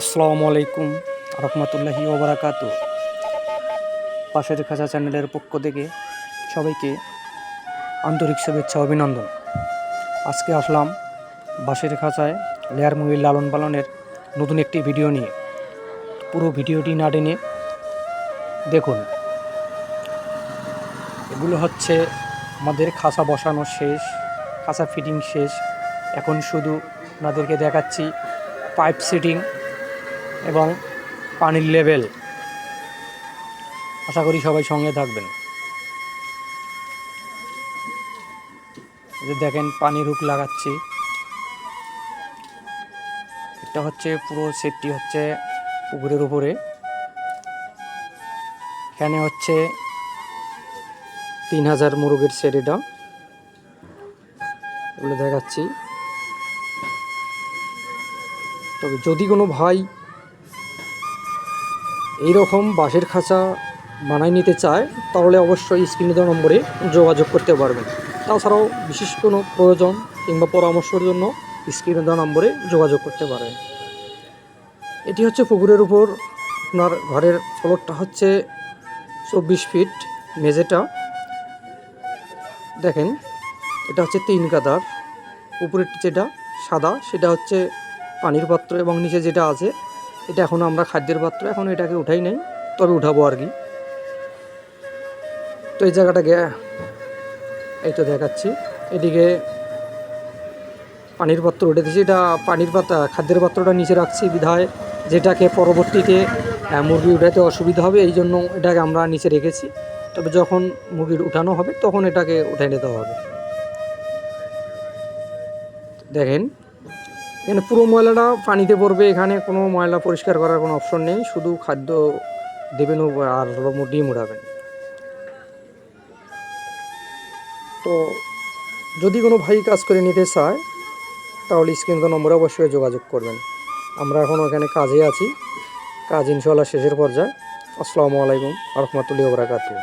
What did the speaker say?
আসসালামু আলাইকুম রহমতুল্লাহি ওবরাকাত পাশের খাঁচা চ্যানেলের পক্ষ থেকে সবাইকে আন্তরিক শুভেচ্ছা অভিনন্দন। আজকে আসলাম বাঁশের খাঁচায় লেয়ার মুরগির লালন পালনের নতুন একটি ভিডিও নিয়ে। পুরো ভিডিওটি না টেনে দেখুন। এগুলো হচ্ছে আমাদের খাঁচা বসানো শেষ, খাঁচা ফিটিং শেষ। এখন শুধু আপনাদেরকে দেখাচ্ছি পাইপ সেটিং। এবং পানির লেভেল। আশা করি সবাই সঙ্গে থাকবেন। যে দেখেন পানির হুক লাগাচ্ছি। এটা হচ্ছে পুরো সেটটি হচ্ছে পুকুরের উপরে। এখানে হচ্ছে তিন হাজার মুরগের সেট এটা। এগুলো দেখাচ্ছি। তবে যদি কোনো ভাই এইরকম বাঁশের খাঁচা বানাই নিতে চায়, তাহলে অবশ্যই স্ক্রিনে দেওয়া নম্বরে যোগাযোগ করতে পারবেন। তাছাড়াও বিশেষ কোনো প্রয়োজন কিংবা পরামর্শের জন্য স্ক্রিনে দেওয়া নম্বরে যোগাযোগ করতে পারেন। এটি হচ্ছে পুকুরের উপর। আপনার ঘরের ফ্লোরটা হচ্ছে চব্বিশ ফিট মেঝেটা। দেখেন, এটা হচ্ছে তিন কাদার উপরের যেটা সাদা, সেটা হচ্ছে পানির পাত্র এবং নিচে যেটা আছে এটা এখন আমরা খাদ্যের পাত্র, এখন এটাকে উঠাই নাই, তবে উঠাবো আর কি। তো এই জায়গাটাকে এই তো দেখাচ্ছি। এদিকে পানির পাত্র উঠে দিয়েছি। এটা পানির পাত্র, খাদ্যের পাত্রটা নিচে রাখছি বিধায়, যেটাকে পরবর্তীতে মুরগি উঠাতে অসুবিধা হবে, এই জন্য এটাকে আমরা নিচে রেখেছি। তবে যখন মুরগির উঠানো হবে, তখন এটাকে উঠাই নিতে হবে। দেখেন এখানে পুরো ময়লাটা পানিতে পড়বে, এখানে কোনো ময়লা পরিষ্কার করার কোনো অপশন নেই, শুধু খাদ্য দেবেন আর ডিম উঠাবেন তো যদি কোনো ভাই কাজ করে নিতে চায়, তাহলে স্ক্রিন তো নম্বরে অবশ্যই যোগাযোগ করবেন। আমরা এখন ওখানে কাজে আছি। কাজ ইনশাল্লাহ শেষের পর্যায়ে। আসসালামু আলাইকুম রহমতুল্লাহ বরাকাতু